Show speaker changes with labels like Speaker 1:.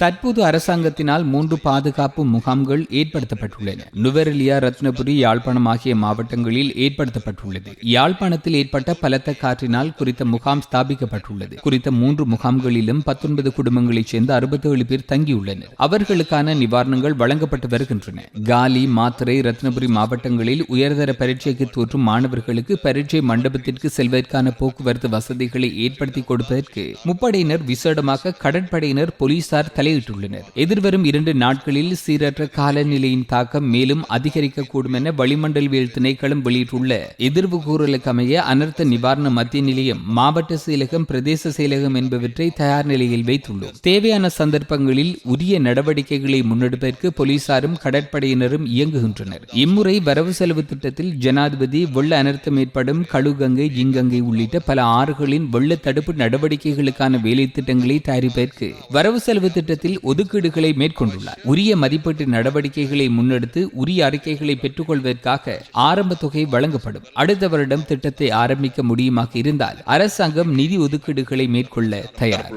Speaker 1: தற்போது அரசாங்கத்தினால் மூன்று பாதுகாப்பு முகாம்கள் ஏற்படுத்தப்பட்டுள்ளன நுவரெலியா ரத்னபுரி யாழ்ப்பாணம் ஆகிய மாவட்டங்களில் ஏற்படுத்தப்பட்டுள்ளது யாழ்ப்பாணத்தில் ஏற்பட்ட பலத்த காற்றினால் குறித்த முகாம் ஸ்தாபிக்கப்பட்டுள்ளது குறித்த மூன்று முகாம்களிலும் பத்தொன்பது குடும்பங்களைச் சேர்ந்த அறுபத்தேழு பேர் தங்கியுள்ளனர் அவர்களுக்கான நிவாரணங்கள் வழங்கப்பட்டு வருகின்றன காலி மாத்திரை ரத்னபுரி மாவட்டங்களில் உயர்தர பரீட்சைக்கு தோற்றும் மாணவர்களுக்கு பரீட்சை மண்டபத்திற்கு செல்வதற்கான போக்குவரத்து வசதிகளை ஏற்படுத்தி கொடுப்பதற்கு முப்படையினர் விசேடமாக கடற்படையினர் போலீசார் தலையிட்டுள்ளனர். எதிர்வரும் இரண்டு நாட்களில் சீரற்ற காலநிலையின் தாக்கம் மேலும் அதிகரிக்கக்கூடும் என வளிமண்டலவியல் திணைக்களம் வெளியிட்டுள்ள எதிர்வு கூறலுக்கமைய அனர்த்த நிவாரண மத்திய நிலையம் மாவட்ட செயலகம் பிரதேச செயலகம் என்பவற்றை தயார் நிலையில் வைத்துள்ளோம். தேவையான சந்தர்ப்பங்களில் உரிய நடவடிக்கைகளை முன்னெடுப்பதற்கு போலீசாரும் கடற்படையினரும் இயங்குகின்றனர். இம்முறை வரவு செலவு திட்டத்தில் ஜனாதிபதி வெள்ள அனர்த்தம் ஏற்படும் கழுகங்கை ஜிங்கங்கை உள்ளிட்ட பல ஆறுகளின் வெள்ள தடுப்பு நடவடிக்கைகள் நடவடிக்கைகளுக்கான வேலை திட்டங்களை தயாரிப்பதற்கு வரவு செலவு திட்டத்தில் ஒதுக்கீடுகளை மேற்கொண்டுள்ளார். உரிய மதிப்பீட்டு நடவடிக்கைகளை முன்னெடுத்து உரிய அறிக்கைகளை பெற்றுக்கொள்வதற்காக ஆரம்ப தொகை வழங்கப்படும். அடுத்த வருடம் திட்டத்தை ஆரம்பிக்க முடியுமாக இருந்தால் அரசாங்கம் நிதி ஒதுக்கீடுகளை மேற்கொள்ள தயார்.